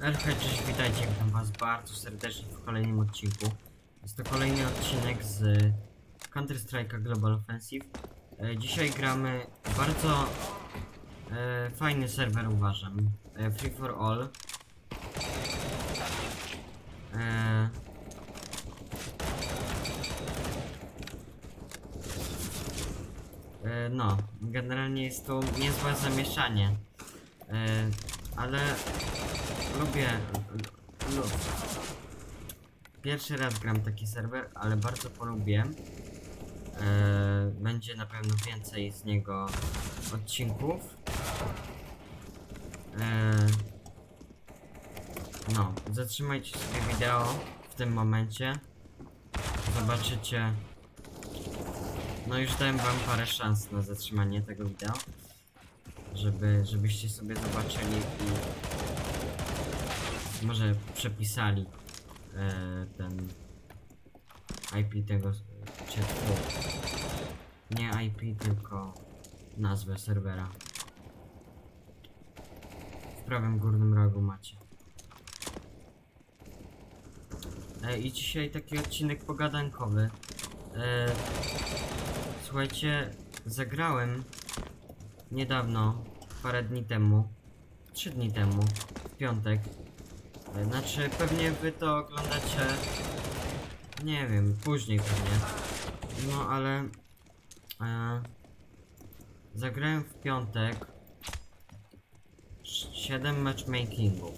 Elfę, cześć, witajcie, witam was bardzo serdecznie w kolejnym odcinku. Jest to kolejny odcinek z Counter-Strike'a Global Offensive. E, dzisiaj gramy bardzo e, fajny serwer uważam, e, Free for All. E, e, no, generalnie jest to niezłe zamieszanie, e, ale lubię. Lu, pierwszy raz gram taki serwer, ale bardzo polubię. E, będzie na pewno więcej z niego odcinków. E, no, zatrzymajcie sobie wideo w tym momencie. Zobaczycie. No już dałem wam parę szans na zatrzymanie tego wideo. Żeby, żebyście sobie zobaczyli i może przepisali e, ten IP tego czy nie IP tylko nazwę serwera. W prawym górnym rogu macie. E, i dzisiaj taki odcinek pogadankowy. E, słuchajcie zagrałem niedawno parę dni temu trzy dni temu w piątek E, Znaczy, pewnie wy to oglądacie. Nie wiem, później pewnie. No ale. E, zagrałem w piątek. 7 matchmakingów.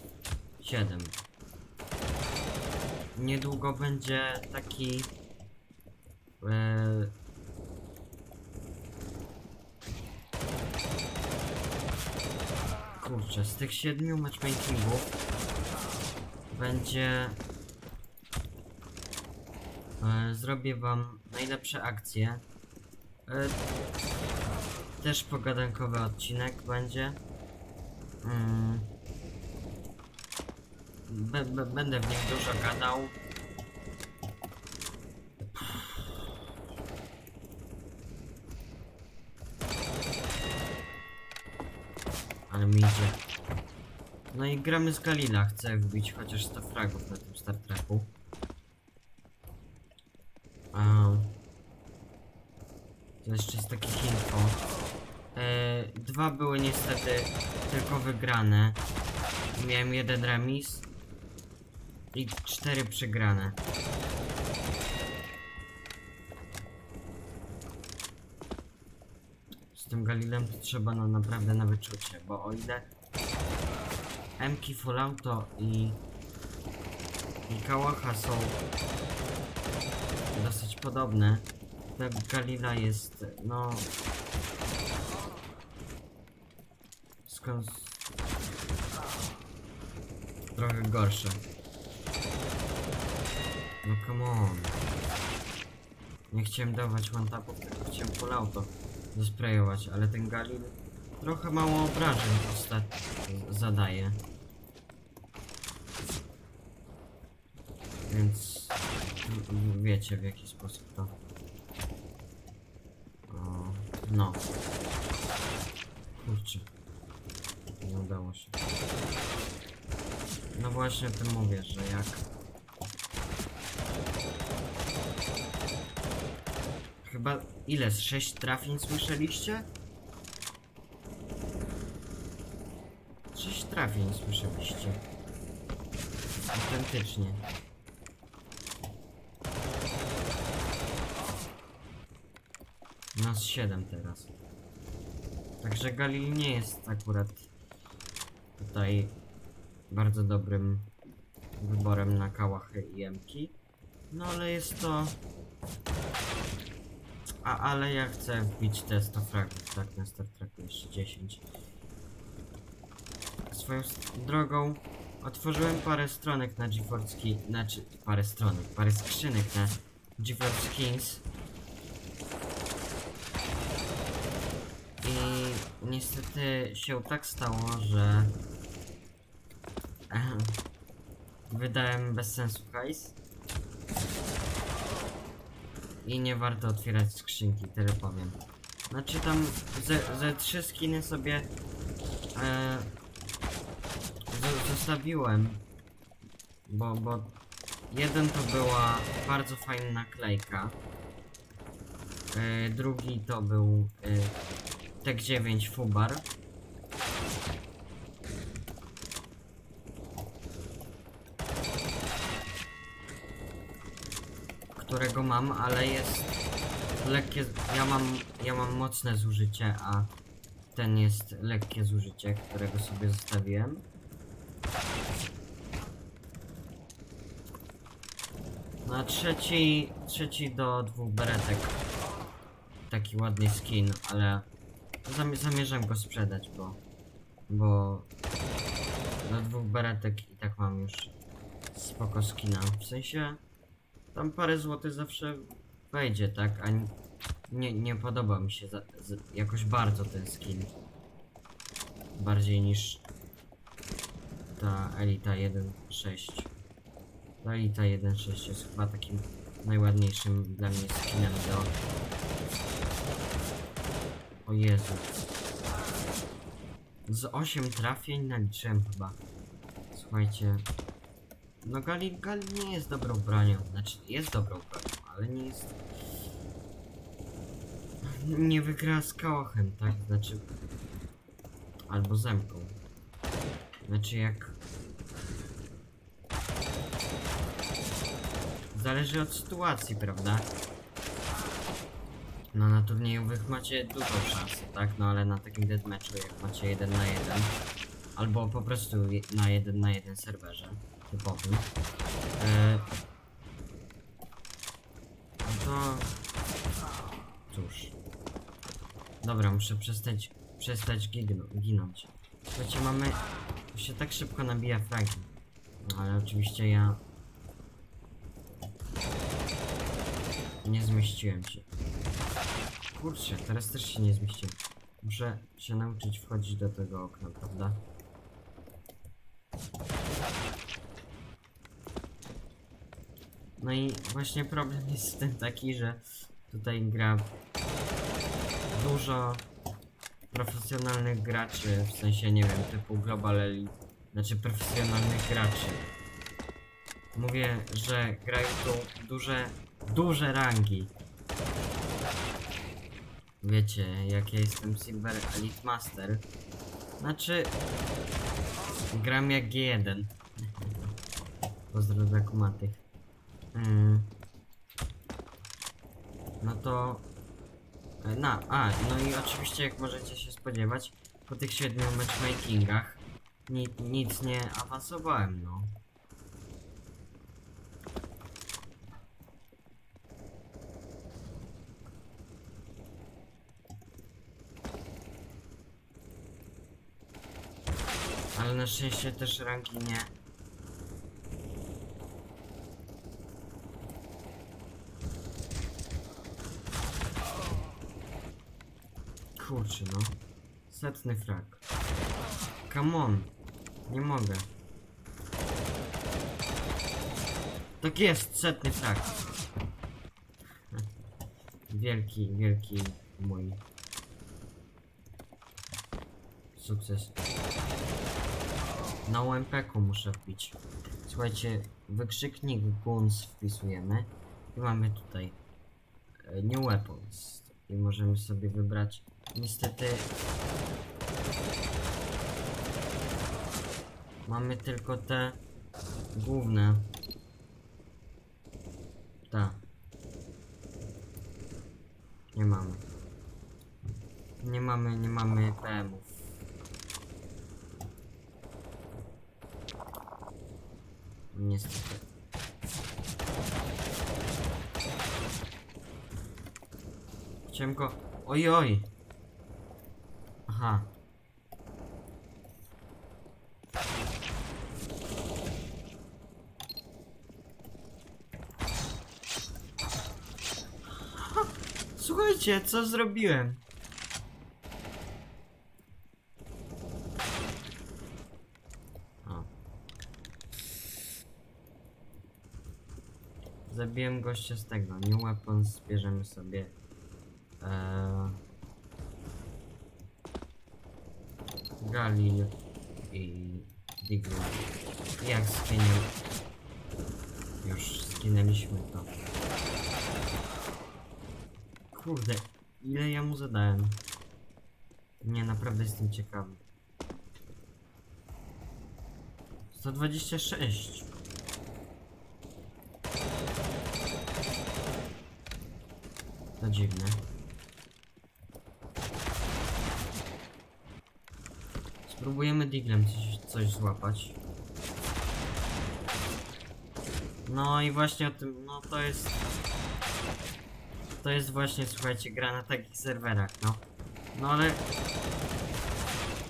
7. Niedługo będzie taki. E, kurczę, z tych 7 matchmakingów będzie. E, zrobię wam najlepsze akcje. E, też pogadankowy odcinek będzie. Mm. Będę w nim dużo gadał. Idzie. No i gramy z Galila. Chcę wbić chociaż 100 fragów na tym Star Treku. A... To jeszcze jest takich info. E, dwa były niestety tylko wygrane. Miałem jeden remis. I cztery przegrane. Tym Galilem to trzeba no naprawdę na wyczucie, bo o ile Mki Fallouto i i Kałacha są dosyć podobne. Ta Galila jest, no... Skąd... Trochę gorsze. No come on. Nie chciałem dawać one-tapów, tylko chciałem Fallouto zasprayować, ale ten Galil trochę mało obrażeń ostat... zadaje. Więc wiecie w jaki sposób to. O, no. Kurczę. Nie udało się. No właśnie o tym mówię, że jak. Chyba ile? Z sześć trafień słyszeliście? Sześć trafień słyszeliście. Autentycznie. Nas 7 teraz. Także Galil nie jest akurat tutaj bardzo dobrym wyborem na kałachy i emki. No ale jest to... A, ale ja chcę wbić te 100 fragów, tak, na Star Treku jeszcze 10. Swoją drogą otworzyłem parę stronek na GeForce Kings, znaczy parę stronek, parę skrzynek na GeForce Kings. I niestety się tak stało, że wydałem bez sensu hajs. I nie warto otwierać skrzynki, tyle powiem. Znaczy tam ze, ze trzy skiny sobie e, zostawiłem, bo, bo jeden to była bardzo fajna naklejka, yy, drugi to był yy, Tek 9 Fubar. Którego mam, ale jest lekkie, ja mam, ja mam mocne zużycie, a ten jest lekkie zużycie, którego sobie zostawiłem. Na trzeci, trzeci do dwóch beretek. Taki ładny skin, ale zam zamierzam go sprzedać, bo, bo do dwóch beretek i tak mam już spoko skina. W sensie tam parę złotych zawsze wejdzie, tak? A nie, nie, podoba mi się za, z, jakoś bardzo ten skin. Bardziej niż ta Elita 1.6. Ta Elita 1.6 jest chyba takim najładniejszym dla mnie skinem do... O Jezu. Z 8 trafień naliczyłem chyba. Słuchajcie. No Gali, Gali nie jest dobrą bronią. Znaczy jest dobrą bronią, ale nie jest... Nie wygra z kałachem, tak? Znaczy... Albo zemką. Znaczy jak... Zależy od sytuacji, prawda? No na turniejowych macie dużą szansę, tak? No ale na takim deathmatchu jak macie 1 na 1 Albo po prostu na 1 na 1 serwerze typowym e, No to... Cóż. Dobra, muszę przestać, przestać gigno, ginąć. Słuchajcie, mamy... To się tak szybko nabija fragi. No, Ale oczywiście ja... Nie zmieściłem się. Kurczę, teraz też się nie zmieściłem. Muszę się nauczyć wchodzić do tego okna, prawda? No i właśnie problem jest tym taki, że tutaj gra dużo profesjonalnych graczy, w sensie nie wiem, typu Global Elite, znaczy profesjonalnych graczy. Mówię, że grają tu duże, duże rangi. Wiecie, jak ja jestem Silver Elite Master. Znaczy, gram jak G1. Pozdro dla kumatych. Mm. No to... e, Na, a, no i oczywiście jak możecie się spodziewać, po tych siedmiu matchmakingach ni nic nie awansowałem, no. Ale na szczęście też ranki nie. Kurczę no. Setny frak. Come on. Nie mogę. Tak jest, setny frak. Wielki, wielki mój sukces. Na UMP-ku muszę wbić. Słuchajcie, wykrzyknik GUNS wpisujemy i mamy tutaj e, New Weapons i możemy sobie wybrać niestety. Mamy tylko te główne. Ta. Nie mamy. Nie mamy, nie mamy PM-ów Niestety. Chciałem go... Oj, oj! Aha. Ha! Słuchajcie, co zrobiłem? Zabiłem gościa z tego. New Weapons bierzemy sobie. Eee, Galil i Diglu. Jak zginiemy? Już zginęliśmy to. Kurde, ile ja mu zadałem? Nie, naprawdę jestem ciekawy. 126. To dziwne. Spróbujemy diglem coś, coś złapać. No i właśnie o tym, no to jest... To jest właśnie, słuchajcie, gra na takich serwerach, no. No ale...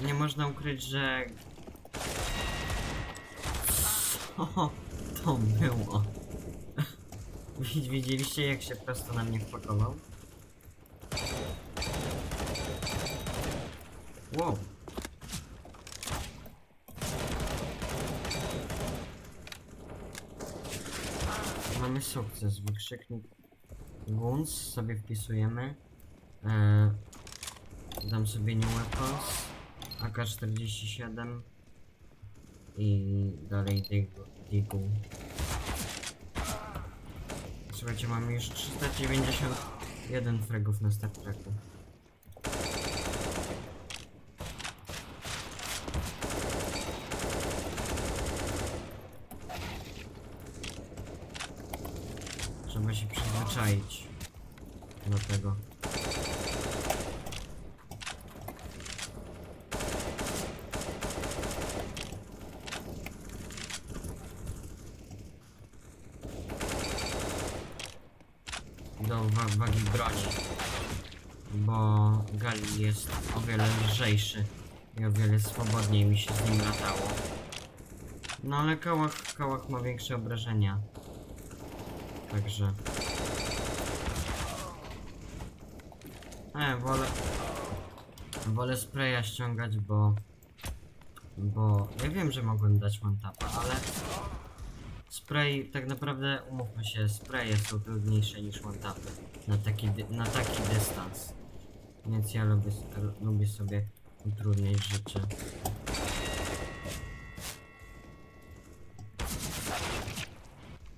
Nie można ukryć, że... Co to było? Widz- Widzieliście jak się prosto na mnie wpakował? Wow. Mamy sukces. Wykrzyknik Guns sobie wpisujemy. E, dam sobie New Weapons. AK-47 i dalej. Digu. Słuchajcie, mamy już 391 fragów na Star Treku. Trzeba się przyzwyczaić do tego. Do wa wagi broni. Bo Gali jest o wiele lżejszy i o wiele swobodniej mi się z nim latało. No ale kałach, kałach ma większe obrażenia. Także. E, wolę. Wolę spraya ściągać, bo. Bo. Ja wiem, że mogłem dać one tapa, ale. Spray, tak naprawdę, umówmy się, spraye są trudniejsze niż one na taki, na taki dystans. Więc ja lubię, lubię sobie utrudniać życie.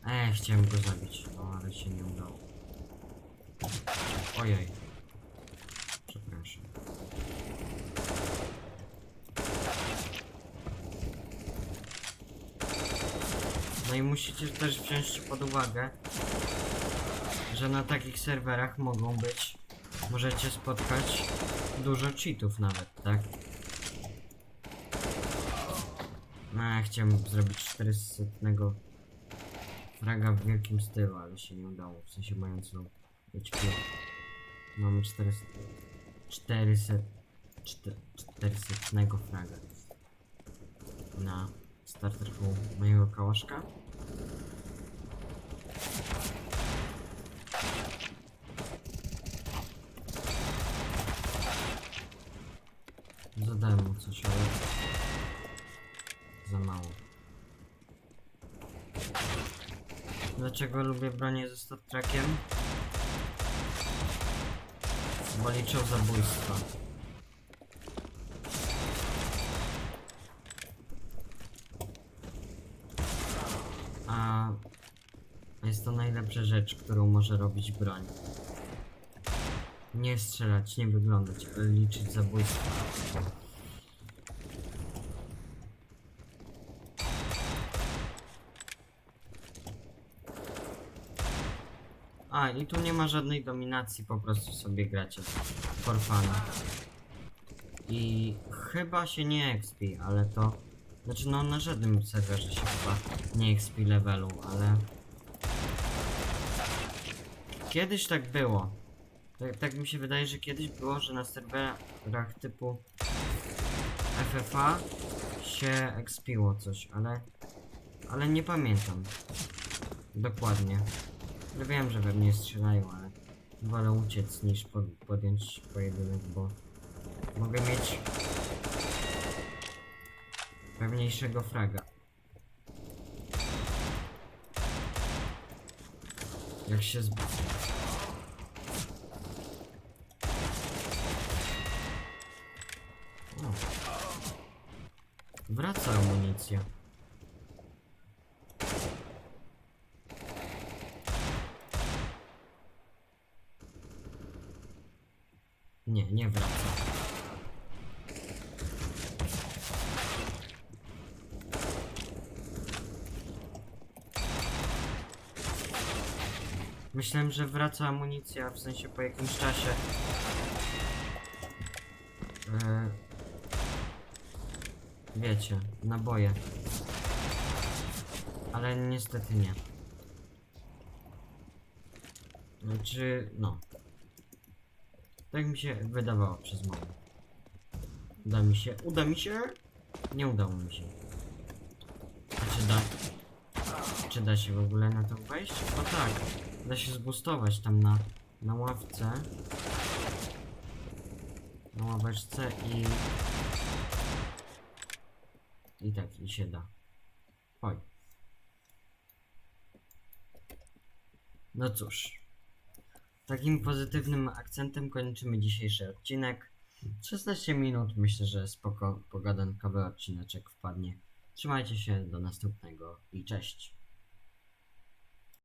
E, chciałem go zabić, no ale się nie udało. Ojej. No i musicie też wziąć pod uwagę, że na takich serwerach mogą być, możecie spotkać dużo cheatów nawet, tak? No, ja chciałem zrobić 400 fraga w wielkim stylu, ale się nie udało, w sensie mając low HP. Mamy 400... 400... 400 fraga na starterku mojego kałaszka. Zadałem mu coś, ale za mało. Dlaczego lubię bronię ze Star Trekiem? Bo liczą zabójstwa. A jest to najlepsza rzecz, którą może robić broń. Nie strzelać, nie wyglądać, ale liczyć zabójstwa. A, i tu nie ma żadnej dominacji, po prostu sobie gracie for fun. I chyba się nie expi, ale to... Znaczy no na żadnym serwerze się chyba nie expi levelu, ale... Kiedyś tak było. Tak, tak mi się wydaje, że kiedyś było, że na serwerach typu FFA się expiło coś, ale... Ale nie pamiętam. Dokładnie. Ja wiem, że we mnie strzelają, ale wolę uciec niż pod, podjąć pojedynek, bo mogę mieć pewniejszego fraga. Jak się zb... O. Wraca amunicja. Nie, nie wraca. Myślałem, że wraca amunicja, w sensie po jakimś czasie. E, wiecie, naboje. Ale niestety nie. Znaczy, no. Tak mi się wydawało przez moment. Uda mi się, uda mi się? Nie udało mi się. A czy da, czy da się w ogóle na to wejść? O tak, da się zbustować tam na, na ławce. Na ławeczce i... I tak, i się da. Oj. No cóż. Takim pozytywnym akcentem kończymy dzisiejszy odcinek. 16 minut, myślę, że spoko pogadankowy odcineczek wpadnie. Trzymajcie się, do następnego i cześć.